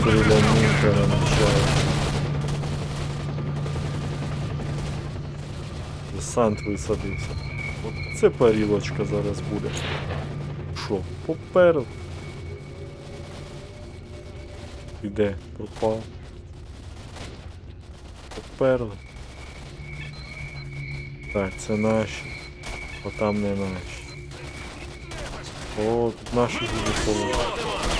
стрелянинка начала. Десант висадився. От це парілочка зараз буде. Що, поперед? Іде, попав. Поперли. Так, це наші. А там не наші. О, тут наші буде половина.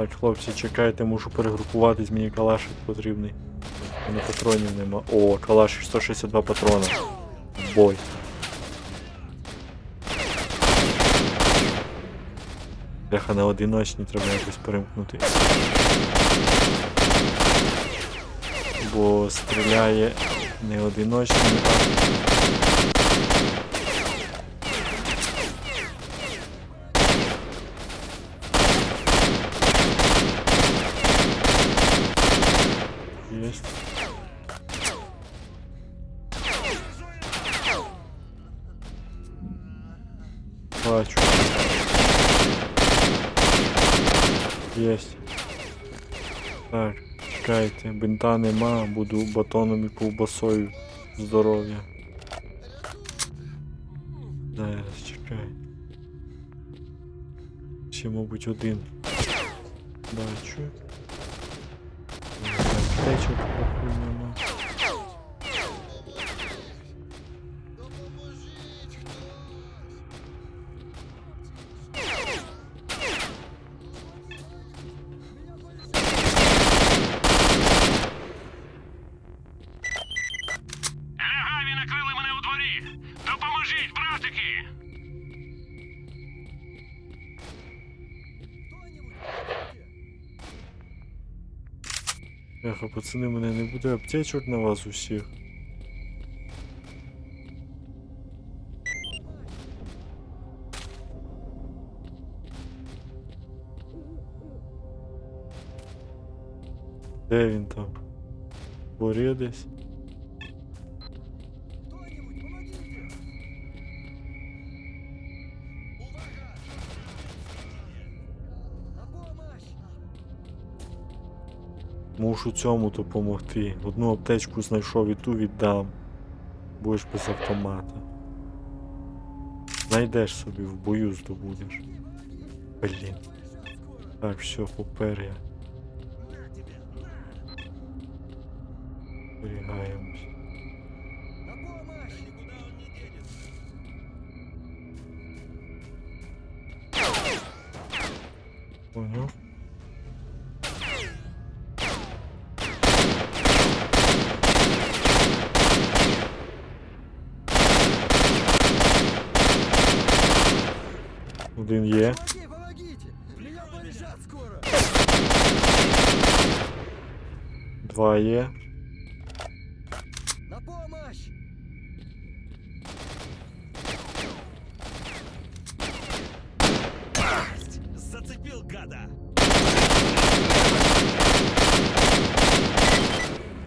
Так, хлопці, чекайте, мушу перегрупуватись, мені калашик потрібний. У мене патронів нема. О, калашик 162 патрона. Бой. Бляха на одиночні треба якось перемкнути. Бо стріляє не одиночний, а Бачу. Есть. Так, чекайте, бинта нема, буду батоном і ковбасою здоров'я. Зараз чекай. Ще, мабуть, один. Бачу. Аптечок похуй нема. Еха, пацани, мене не буде аптечок на вас усіх. Де він там? Борє десь? Мушу цьому допомогти. Одну аптечку знайшов і ту віддам. Будеш без автомата. Знайдеш собі в бою здобудеш. Блін. Так, все, попер я. Зберігаємось. Понял? Один є. Помоги, помогите! Меня бомбят скоро! Два є. На помощь! Зацепил гада!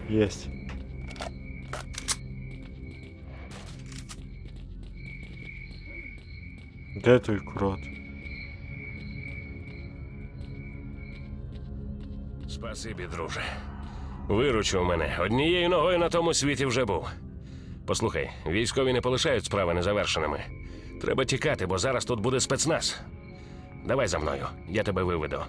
Єсть. Де той крот? Спасибі, друже. Виручив мене. Однією ногою на тому світі вже був. Послухай, військові не полишають справи незавершеними. Треба тікати, бо зараз тут буде спецназ. Давай за мною, я тебе виведу.